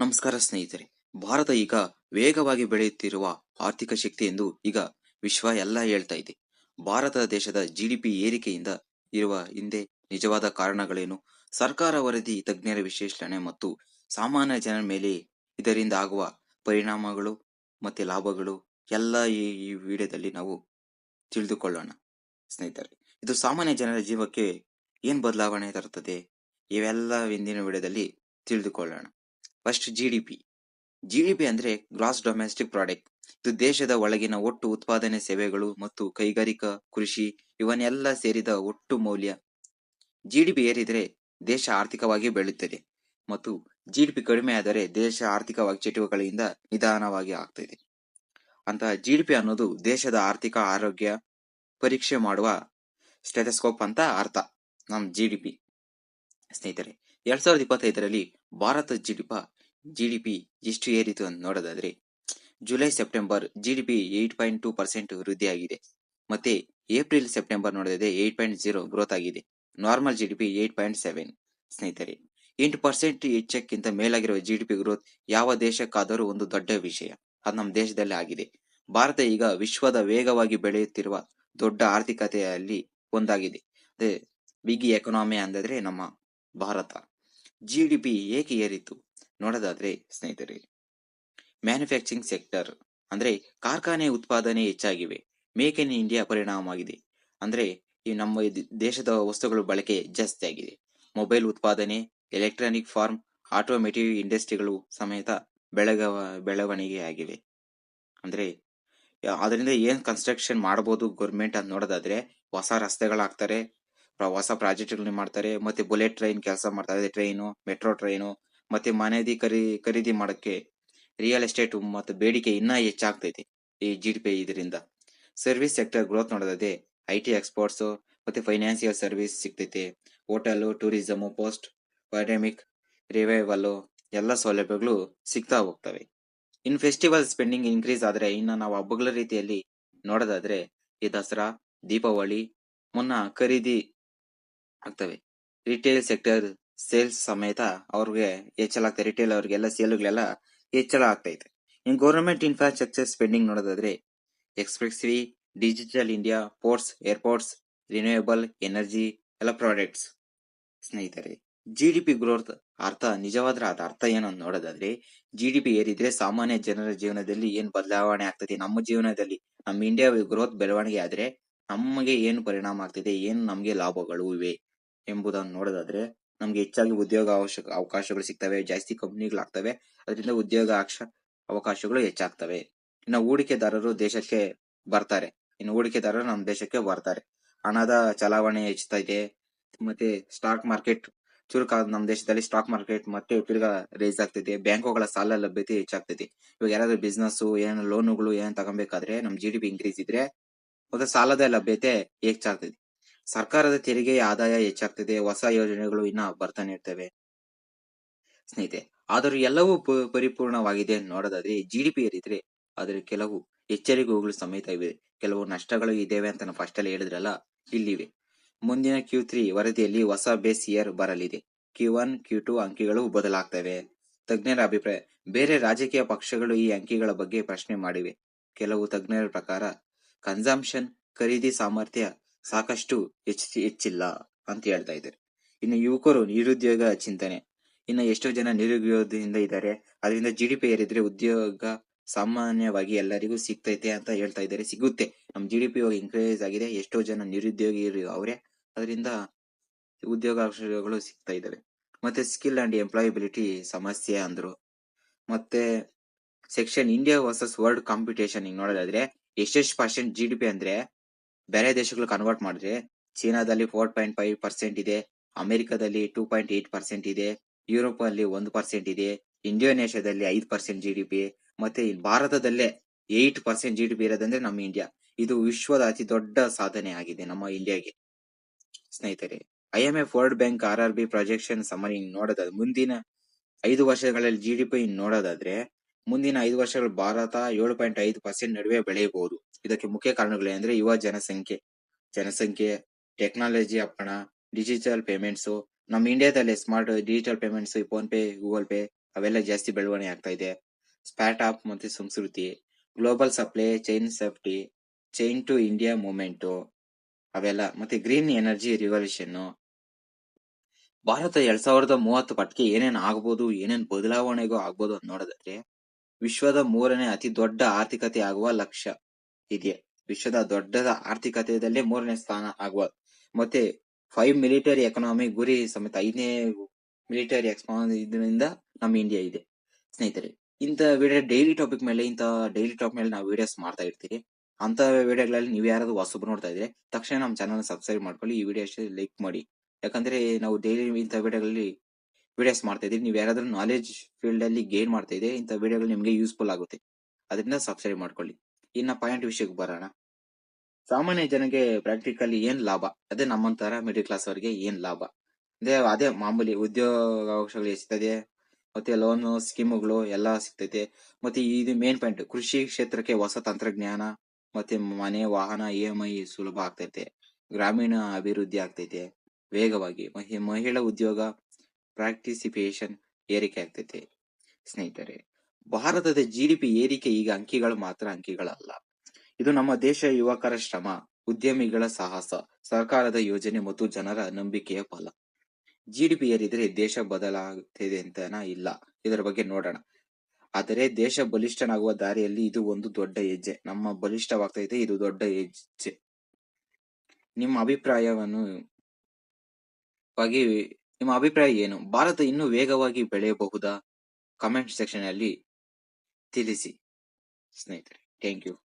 ನಮಸ್ಕಾರ ಸ್ನೇಹಿತರೆ. ಭಾರತ ಈಗ ವೇಗವಾಗಿ ಬೆಳೆಯುತ್ತಿರುವ ಆರ್ಥಿಕ ಶಕ್ತಿ ಎಂದು ಈಗ ವಿಶ್ವ ಎಲ್ಲ ಹೇಳ್ತಾ ಇದೆ. ಭಾರತ ದೇಶದ ಜಿಡಿಪಿ ಏರಿಕೆಯಿಂದ ಇರುವ ಹಿಂದೆ ನಿಜವಾದ ಕಾರಣಗಳೇನು? ಸರ್ಕಾರ ವರದಿ, ತಜ್ಞರ ವಿಶ್ಲೇಷಣೆ ಮತ್ತು ಸಾಮಾನ್ಯ ಜನರ ಮೇಲೆ ಇದರಿಂದ ಆಗುವ ಪರಿಣಾಮಗಳು ಮತ್ತೆ ಲಾಭಗಳು ಎಲ್ಲ ಈ ವಿಡಿಯೋದಲ್ಲಿ ನಾವು ತಿಳಿದುಕೊಳ್ಳೋಣ ಸ್ನೇಹಿತರೆ. ಇದು ಸಾಮಾನ್ಯ ಜನರ ಜೀವಕ್ಕೆ ಏನ್ ಬದಲಾವಣೆ ತರುತ್ತದೆ? ಇವೆಲ್ಲ ಇಂದಿನ ವಿಡಿಯೋದಲ್ಲಿ ತಿಳಿದುಕೊಳ್ಳೋಣ. First G D P G D P ಅಂದ್ರೆ ಗ್ರಾಸ್ ಡೊಮೆಸ್ಟಿಕ್ ಪ್ರಾಡಕ್ಟ್ ಇದು ದೇಶದ ಒಳಗಿನ ಒಟ್ಟು ಉತ್ಪಾದನೆ ಸೇವೆಗಳು ಮತ್ತು ಕೈಗಾರಿಕಾ, ಕೃಷಿ ಇವನ್ನೆಲ್ಲ ಸೇರಿದ ಒಟ್ಟು ಮೌಲ್ಯ. ಜಿ ಡಿ ಪಿ ಏರಿದ್ರೆ ದೇಶ ಆರ್ಥಿಕವಾಗಿ ಬೆಳೆಯುತ್ತದೆ ಮತ್ತು ಜಿ ಡಿ ಪಿ ಕಡಿಮೆ ಆದರೆ ದೇಶ ಆರ್ಥಿಕವಾಗಿ ಚಟುವಟಿಕೆಗಳಿಂದ ನಿಧಾನವಾಗಿ ಆಗ್ತದೆ. ಅಂತ ಜಿ ಡಿ ಪಿ ಅನ್ನೋದು ದೇಶದ ಆರ್ಥಿಕ ಆರೋಗ್ಯ ಪರೀಕ್ಷೆ ಮಾಡುವ ಸ್ಟೆಥಸ್ಕೋಪ್ ಅಂತ ಅರ್ಥ ನಮ್ ಜಿ ಡಿ ಪಿ ಸ್ನೇಹಿತರೆ, ಎರಡ್ ಸಾವಿರದ ಇಪ್ಪತ್ತೈದರಲ್ಲಿ ಭಾರತ ಜಿಡಿಪ ಜಿಡಿಪಿ ಎಷ್ಟು ಏರಿತು ಅಂತ ನೋಡೋದಾದ್ರೆ July September GDP eight point two percent ವೃದ್ಧಿಯಾಗಿದೆ. ಮತ್ತೆ ಏಪ್ರಿಲ್ ಸೆಪ್ಟೆಂಬರ್ ನೋಡಿದ್ರೆ ಏಟ್ ಪಾಯಿಂಟ್ ಜೀರೋ ಗ್ರೋತ್ ಆಗಿದೆ. Normal GDP eight point seven ಸ್ನೇಹಿತರೆ, ಎಂಟು ಪರ್ಸೆಂಟ್ ಹೆಚ್ಚಕ್ಕಿಂತ ಮೇಲಾಗಿರುವ ಜಿಡಿಪಿ ಗ್ರೋತ್ ಯಾವ ದೇಶಕ್ಕಾದರೂ ಒಂದು ದೊಡ್ಡ ವಿಷಯ. ಅದು ನಮ್ಮ ದೇಶದಲ್ಲಿ ಆಗಿದೆ. ಭಾರತ ಈಗ ವಿಶ್ವದ ವೇಗವಾಗಿ ಬೆಳೆಯುತ್ತಿರುವ ದೊಡ್ಡ ಆರ್ಥಿಕತೆಯಲ್ಲಿ ಒಂದಾಗಿದೆ. ಅದೇ ಬಿಗ್ ಎಕನಾಮಿ ಅಂದರೆ ನಮ್ಮ ಭಾರತ. ಜಿಡಿಪಿ ಏಕೆ ಏರಿತು? ನೋಡೋದಾದ್ರೆ, ಸ್ನೇಹಿತರೆ ಮ್ಯಾನುಫ್ಯಾಕ್ಚರಿಂಗ್ ಸೆಕ್ಟರ್ ಅಂದ್ರೆ ಕಾರ್ಖಾನೆ ಉತ್ಪಾದನೆ ಹೆಚ್ಚಾಗಿವೆ. ಮೇಕ್ ಇನ್ ಇಂಡಿಯಾ ಪರಿಣಾಮವಾಗಿದೆ. ಅಂದ್ರೆ ಈ ನಮ್ಮ ದೇಶದ ವಸ್ತುಗಳು ಬಳಕೆ ಜಾಸ್ತಿ ಆಗಿದೆ. ಮೊಬೈಲ್ ಉತ್ಪಾದನೆ ಎಲೆಕ್ಟ್ರಾನಿಕ್ ಫಾರ್ಮ್ ಆಟೋಮೇಟಿವ್ ಇಂಡಸ್ಟ್ರಿಗಳು ಸಮೇತ ಬೆಳಗ, ಬೆಳವಣಿಗೆ ಆಗಿವೆ. ಅಂದ್ರೆ ಅದರಿಂದ ಏನ್ ಕನ್ಸ್ಟ್ರಕ್ಷನ್ ಮಾಡಬಹುದು ಗೌರ್ಮೆಂಟ್ ಅಂತ ನೋಡೋದಾದ್ರೆ, ಹೊಸ ರಸ್ತೆಗಳಾಗ್ತಾರೆ ಹೊಸ ಪ್ರಾಜೆಕ್ಟ್ಗಳನ್ನ ಮಾಡ್ತಾರೆ, ಮತ್ತೆ ಬುಲೆಟ್ ಟ್ರೈನ್ ಕೆಲಸ ಮಾಡ್ತಾರೆ ಟ್ರೈನು ಮೆಟ್ರೋ ಟ್ರೈನು ಮತ್ತೆ ಮನೆದಿ ಖರೀ ಖರೀದಿ ಮಾಡಕ್ಕೆ ರಿಯಲ್ ಎಸ್ಟೇಟ್ ಮತ್ತು ಬೇಡಿಕೆ ಇನ್ನ ಹೆಚ್ಚಾಗ್ತೈತಿ ಈ ಜಿ ಡಿ ಇದರಿಂದ. ಸರ್ವಿಸ್ ಸೆಕ್ಟರ್ ಗ್ರೋತ್ ನೋಡೋದೇ ಐ ಟಿ ಎಕ್ಸ್ಪೋರ್ಟ್ಸ್ ಮತ್ತೆ ಫೈನಾನ್ಸಿಯಲ್ ಸರ್ವಿಸ್ ಸಿಗ್ತೈತೆ. Hotel tourism post pandemic revival ಎಲ್ಲ ಸೌಲಭ್ಯಗಳು ಸಿಗ್ತಾ ಹೋಗ್ತವೆ. ಇನ್ ಫೆಸ್ಟಿವಲ್ ಸ್ಪೆಂಡಿಂಗ್ ಇನ್ಕ್ರೀಸ್ ಆದ್ರೆ ಇನ್ನ ನಾವು ಹಬ್ಬಗಳ ರೀತಿಯಲ್ಲಿ ನೋಡೋದಾದ್ರೆ ಈ ದಸರಾ, ದೀಪಾವಳಿ, ಮುನ್ನ ಖರೀದಿ ಆಗ್ತವೆ. ರಿಟೇಲ್ ಸೆಕ್ಟರ್ ಸೇಲ್ಸ್ ಸಮೇತ ಅವ್ರಿಗೆ ಹೆಚ್ಚಳ ಆಗ್ತದೆ. ರಿಟೇಲ್ ಅವ್ರಿಗೆಲ್ಲ ಸೇಲ್ಗಳೆಲ್ಲ ಹೆಚ್ಚಳ ಆಗ್ತೈತೆ. ಇನ್ ಗೌರ್ಮೆಂಟ್ ಇನ್ಫ್ರಾಸ್ಟ್ರಕ್ಚರ್ ಸ್ಪೆಂಡಿಂಗ್ ನೋಡೋದಾದ್ರೆ express V digital India ports airports renewable energy ಎಲ್ಲ ಪ್ರಾಡಕ್ಟ್ಸ್ ಸ್ನೇಹಿತರೆ ಜಿ ಡಿ ಪಿ ಗ್ರೋತ್ ಅರ್ಥ, ನಿಜವಾದ್ರೆ ಅದ ಅರ್ಥ ಏನು ನೋಡೋದಾದ್ರೆ ಜಿ ಡಿ ಪಿ ಏರಿದ್ರೆ ಸಾಮಾನ್ಯ ಜನರ ಜೀವನದಲ್ಲಿ ಏನ್ ಬದಲಾವಣೆ ಆಗ್ತದೆ? ನಮ್ಮ ಜೀವನದಲ್ಲಿ, ನಮ್ಮ ಇಂಡಿಯಾ ಗ್ರೋತ್ ಬೆಳವಣಿಗೆ ಆದ್ರೆ ನಮಗೆ ಏನು ಪರಿಣಾಮ ಆಗ್ತಿದೆ? ಏನು ನಮಗೆ ಲಾಭಗಳು ಇವೆ? ಎಂಬುದನ್ನು ನೋಡೋದಾದ್ರೆ ನಮ್ಗೆ ಹೆಚ್ಚಾಗಿ ಉದ್ಯೋಗ ಅವಶ್ಯಕ, ಅವಕಾಶಗಳು ಸಿಗ್ತವೆ, ಜಾಸ್ತಿ ಕಂಪ್ನಿಗಳಾಗ್ತವೆ ಅದರಿಂದ ಉದ್ಯೋಗ ಅವಕಾಶಗಳು ಹೆಚ್ಚಾಗ್ತವೆ. ಇನ್ನು ಹೂಡಿಕೆದಾರರು ದೇಶಕ್ಕೆ ಬರ್ತಾರೆ. ಇನ್ನು ಹೂಡಿಕೆದಾರರು ನಮ್ಮ ದೇಶಕ್ಕೆ ಬರ್ತಾರೆ. ಹಣದ ಚಲಾವಣೆ ಹೆಚ್ಚುತ್ತಾ ಇದೆ ಮತ್ತೆ ಸ್ಟಾಕ್ ಮಾರ್ಕೆಟ್ ಚುರುಕಾದ ನಮ್ಮ ದೇಶದಲ್ಲಿ ಸ್ಟಾಕ್ ಮಾರ್ಕೆಟ್ ಮತ್ತೆ ತಿರ್ಗಾ ರೇಸ್ ಆಗ್ತಿದೆ. ಬ್ಯಾಂಕುಗಳ ಸಾಲ ಲಭ್ಯತೆ ಹೆಚ್ಚಾಗ್ತದೆ. ಇವಾಗ ಯಾರಾದ್ರೂ ಬಿಸ್ನೆಸ್ ಏನು ಲೋನುಗಳು ಏನ್ ತಗೊಬೇಕಾದ್ರೆ, ನಮ್ ಜಿ ಡಿ ಪಿ ಇನ್ಕ್ರೀಸ್ ಇದ್ರೆ ಮತ್ತೆ ಸಾಲದ ಲಭ್ಯತೆ ಹೆಚ್ಚಾಗ್ತದೆ. ಸರ್ಕಾರದ ತೆರಿಗೆ ಆದಾಯ ಹೆಚ್ಚಾಗ್ತದೆ, ಹೊಸ ಯೋಜನೆಗಳು ಇನ್ನ ಬರ್ತಾನೆ ಇರ್ತವೆ ಸ್ನೇಹಿತೆ ಆದರೂ ಎಲ್ಲವೂ ಪರಿಪೂರ್ಣವಾಗಿದೆ ನೋಡೋದಾದ್ರೆ ಜಿ ಡಿ ಪಿ ಏರಿದ್ರೆ ಆದರೆ ಕೆಲವು ಎಚ್ಚರಿಕೆಗಳು ಸಮೇತ ಇವೆ. ಕೆಲವು ನಷ್ಟಗಳು ಇದ್ದೇವೆ ಅಂತ ನಾವು ಫಸ್ಟ್ ಅಲ್ಲಿ ಹೇಳಿದ್ರಲ್ಲ, ಇಲ್ಲಿವೆ. ಮುಂದಿನ ಕ್ಯೂ ತ್ರೀ ವರದಿಯಲ್ಲಿ ಹೊಸ ಬೇಸ್ ಇಯರ್ ಬರಲಿದೆ. ಕ್ಯೂ ಒನ್ ಕ್ಯೂ ಟು ಅಂಕಿಗಳು ಬದಲಾಗ್ತವೆ. ತಜ್ಞರ ಅಭಿಪ್ರಾಯ, ಬೇರೆ ರಾಜಕೀಯ ಪಕ್ಷಗಳು ಈ ಅಂಕಿಗಳ ಬಗ್ಗೆ ಪ್ರಶ್ನೆ ಮಾಡಿವೆ. ಕೆಲವು ತಜ್ಞರ ಪ್ರಕಾರ ಕನ್ಸಂಪ್ಷನ್ ಖರೀದಿ ಸಾಮರ್ಥ್ಯ ಸಾಕಷ್ಟು ಹೆಚ್ಚಿ ಹೆಚ್ಚಿಲ್ಲ ಅಂತ ಹೇಳ್ತಾ ಇದ್ದಾರೆ. ಇನ್ನು ಯುವಕರು ನಿರುದ್ಯೋಗ ಚಿಂತನೆ. ಇನ್ನು ಎಷ್ಟೋ ಜನ ನಿರುದ್ಯೋಗದಿಂದ ಇದ್ದಾರೆ. ಅದರಿಂದ ಜಿ ಡಿ ಪಿ ಏರಿದ್ರೆ ಉದ್ಯೋಗ ಸಾಮಾನ್ಯವಾಗಿ ಎಲ್ಲರಿಗೂ ಸಿಗ್ತೈತೆ ಅಂತ ಹೇಳ್ತಾ ಇದ್ದಾರೆ. ಸಿಗುತ್ತೆ. ನಮ್ಮ ಜಿ ಡಿ ಪಿ ಇನ್ಕ್ರೀಸ್ ಆಗಿದೆ. ಎಷ್ಟೋ ಜನ ನಿರುದ್ಯೋಗಿ ಅವರೇ. ಅದರಿಂದ ಉದ್ಯೋಗಾವಕಾಶಗಳು ಸಿಗ್ತಾ ಇದ್ದಾವೆ. ಮತ್ತೆ ಸ್ಕಿಲ್ ಅಂಡ್ ಎಂಪ್ಲಾಯಬಿಲಿಟಿ ಸಮಸ್ಯೆ ಅಂದ್ರು. ಮತ್ತೆ section India versus world competition ನೋಡೋದಾದ್ರೆ ಎಷ್ಟೆಷ್ಟು ಪರ್ಸೆಂಟ್ ಜಿ ಡಿ ಪಿ ಅಂದ್ರೆ ಬೇರೆ ದೇಶಗಳು ಕನ್ವರ್ಟ್ ಮಾಡಿದ್ರೆ ಚೀನಾದಲ್ಲಿ ಫೋರ್ ಪಾಯಿಂಟ್ ಫೈವ್ ಪರ್ಸೆಂಟ್ ಇದೆ, ಅಮೆರಿಕದಲ್ಲಿ ಟೂ ಪಾಯಿಂಟ್ ಏಟ್ ಪರ್ಸೆಂಟ್ ಇದೆ ಯುರೋಪ್ ಅಲ್ಲಿ ಒಂದು ಪರ್ಸೆಂಟ್ ಇದೆ, ಇಂಡೋನೇಷ್ಯಾದಲ್ಲಿ ಐದು ಪರ್ಸೆಂಟ್ ಜಿ ಡಿ ಪಿ ಮತ್ತೆ ಭಾರತದಲ್ಲೇ eight percent G D P ಇರೋದಂದ್ರೆ ನಮ್ಮ ಇಂಡಿಯಾ ಇದು ವಿಶ್ವದ ಅತಿ ದೊಡ್ಡ ಸಾಧನೆ ಆಗಿದೆ ನಮ್ಮ ಇಂಡಿಯಾಗೆ ಸ್ನೇಹಿತರೆ I M F World Bank R R B projection summary ನೋಡೋದಾದ್ರೆ, ಮುಂದಿನ ಐದು ವರ್ಷಗಳಲ್ಲಿ ಜಿ ಡಿ ಪಿ ನೋಡೋದಾದ್ರೆ ಮುಂದಿನ ಐದು ವರ್ಷಗಳು ಭಾರತ ಏಳು ಪಾಯಿಂಟ್ ಐದು ಪರ್ಸೆಂಟ್ ನಡುವೆ ಬೆಳೆಯಬಹುದು. ಇದಕ್ಕೆ ಮುಖ್ಯ ಕಾರಣಗಳೇನೆಂದ್ರೆ ಯುವ ಜನಸಂಖ್ಯೆ ಜನಸಂಖ್ಯೆ, ಟೆಕ್ನಾಲಜಿ ಅಪ್ಪಣ, ಡಿಜಿಟಲ್ ಪೇಮೆಂಟ್ಸ್. ನಮ್ಮ ಇಂಡಿಯಾದಲ್ಲಿ smart digital payments PhonePe, Google Pay ಅವೆಲ್ಲ ಜಾಸ್ತಿ ಬೆಳವಣಿಗೆ ಆಗ್ತಾ ಇದೆ. ಸ್ಪ್ಯಾಟ್ ಆಪ್ ಮತ್ತೆ ಸಂಸ್ಕೃತಿ, global supply, chain safety, chain to India moment ಅವೆಲ್ಲ. ಮತ್ತೆ ಗ್ರೀನ್ ಎನರ್ಜಿ ರಿವಲ್ಯೂಷನ್ ಭಾರತ ಎರಡ್ ಸಾವಿರದ ಮೂವತ್ತು ಪಟ್ಟಿಗೆ ಏನೇನ್ ಆಗ್ಬೋದು, ಏನೇನ್ ಬದಲಾವಣೆಗೂ ಆಗ್ಬೋದು ಅಂತ ನೋಡೋದಾದ್ರೆ ವಿಶ್ವದ ಮೂರನೇ ಅತಿ ದೊಡ್ಡ ಆರ್ಥಿಕತೆ ಆಗುವ ಲಕ್ಷ್ಯ ಇದೆ ವಿಶ್ವದ ದೊಡ್ಡದ ಆರ್ಥಿಕತೆಯಲ್ಲೇ ಮೂರನೇ ಸ್ಥಾನ ಆಗುವ. ಮತ್ತೆ ಫೈವ್ ಮಿಲಿಟರಿ ಎಕನಾಮಿ ಗುರಿ ಸಮೇತ ಐದನೇ ಮಿಲಿಟರಿ ಇದರಿಂದ ನಮ್ಮ ಇಂಡಿಯಾ ಇದೆ. ಸ್ನೇಹಿತರೆ, ಇಂಥ ವಿಡಿಯೋ ಡೈಲಿ ಟಾಪಿಕ್ ಮೇಲೆ, ಇಂಥ ಡೈಲಿ ಟಾಪಿಕ್ ಮೇಲೆ ನಾವು ವಿಡಿಯೋಸ್ ಮಾಡ್ತಾ ಇರ್ತೀವಿ ಅಂತ ವಿಡಿಯೋಗಳಲ್ಲಿ ನೀವು ಯಾರಾದ್ರೂ ಹೊಸಬ್ ನೋಡ್ತಾ ಇದ್ರೆ ತಕ್ಷಣ ನಮ್ಮ ಚಾನಲ್ ಸಬ್ಸ್ಕ್ರೈಬ್ ಮಾಡ್ಕೊಳ್ಳಿ, ಈ ವಿಡಿಯೋ ಲೈಕ್ ಮಾಡಿ. ಯಾಕಂದ್ರೆ ನಾವು ಡೈಲಿ ಇಂಥ ವಿಡಿಯೋಗಳಲ್ಲಿ ವಿಡಿಯೋಸ್ ಮಾಡ್ತಾ ಇದೀವಿ ನೀವು ಯಾರಾದ್ರೂ ನಾಲೆಜ್ ಫೀಲ್ಡ್ ಅಲ್ಲಿ ಗೇನ್ ಮಾಡ್ತಾ ಇದೆ ಇಂಥ ವಿಡಿಯೋಗಳು ನಿಮಗೆ ಯೂಸ್ಫುಲ್ ಆಗುತ್ತೆ. ಅದರಿಂದ ಸಬ್ಸ್ಕ್ರೈಬ್ ಮಾಡ್ಕೊಳ್ಳಿ. ಇನ್ನ ಪಾಯಿಂಟ್ ವಿಷಯಕ್ಕೆ ಬರೋಣ. ಸಾಮಾನ್ಯ ಜನಗೆ ಪ್ರಾಕ್ಟಿಕಲಿ ಏನ್ ಲಾಭ? ಅದೇ ನಮ್ಮಂತರ ಮಿಡಲ್ ಕ್ಲಾಸ್ ಅವರಿಗೆ ಏನ್ ಲಾಭ? ಅದೇ ಅದೇ ಮಾಮೂಲಿ ಉದ್ಯೋಗ ಅವಕಾಶಗಳು ಸಿಗ್ತದೆ ಮತ್ತೆ ಲೋನ್ ಸ್ಕೀಮ್ಗಳು ಎಲ್ಲ ಸಿಗ್ತೈತೆ. ಮತ್ತೆ ಇದು ಮೇನ್ ಪಾಯಿಂಟ್ ಕೃಷಿ ಕ್ಷೇತ್ರಕ್ಕೆ ಹೊಸ ತಂತ್ರಜ್ಞಾನ ಮತ್ತೆ ಮನೆ, ವಾಹನ ಇ ಎಂ ಐ ಸುಲಭ ಆಗ್ತೈತೆ. ಗ್ರಾಮೀಣ ಅಭಿವೃದ್ಧಿ ಆಗ್ತೈತೆ. ವೇಗವಾಗಿ ಮಹಿ- ಮಹಿಳಾ ಉದ್ಯೋಗ ಪ್ರಾಕ್ಟಿಸಿಪೇಷನ್ ಏರಿಕೆ ಆಗ್ತೈತೆ. ಸ್ನೇಹಿತರೆ, ಭಾರತದ ಜಿಡಿಪಿ ಏರಿಕೆ ಈಗ ಅಂಕಿಗಳು ಮಾತ್ರ ಅಂಕಿಗಳಲ್ಲ. ಇದು ನಮ್ಮ ದೇಶ ಯುವಕರ ಶ್ರಮ, ಉದ್ಯಮಿಗಳ ಸಾಹಸ, ಸರ್ಕಾರದ ಯೋಜನೆ ಮತ್ತು ಜನರ ನಂಬಿಕೆಯ ಫಲ. ಜಿಡಿಪಿ ಏರಿದ್ರೆ ದೇಶ ಬದಲಾಗುತ್ತಿದೆ ಅಂತನ ಇಲ್ಲ. ಇದರ ಬಗ್ಗೆ ನೋಡೋಣ. ಆದರೆ ದೇಶ ಬಲಿಷ್ಠನಾಗುವ ದಾರಿಯಲ್ಲಿ ಇದು ಒಂದು ದೊಡ್ಡ ಹೆಜ್ಜೆ. ನಮ್ಮ ಬಲಿಷ್ಠವಾಗ್ತಾ ಇದೆ ಇದು ದೊಡ್ಡ ಹೆಜ್ಜೆ. ನಿಮ್ಮ ಅಭಿಪ್ರಾಯವನ್ನು ಬಗ್ಗೆ ನಿಮ್ಮ ಅಭಿಪ್ರಾಯ ಏನು? ಭಾರತ ಇನ್ನೂ ವೇಗವಾಗಿ ಬೆಳೆಯಬಹುದಾ? ಕಮೆಂಟ್ ಸೆಕ್ಷನ್ ಅಲ್ಲಿ ತಿಳಿಸಿ ಸ್ನೇಹಿತರೆ. Thank you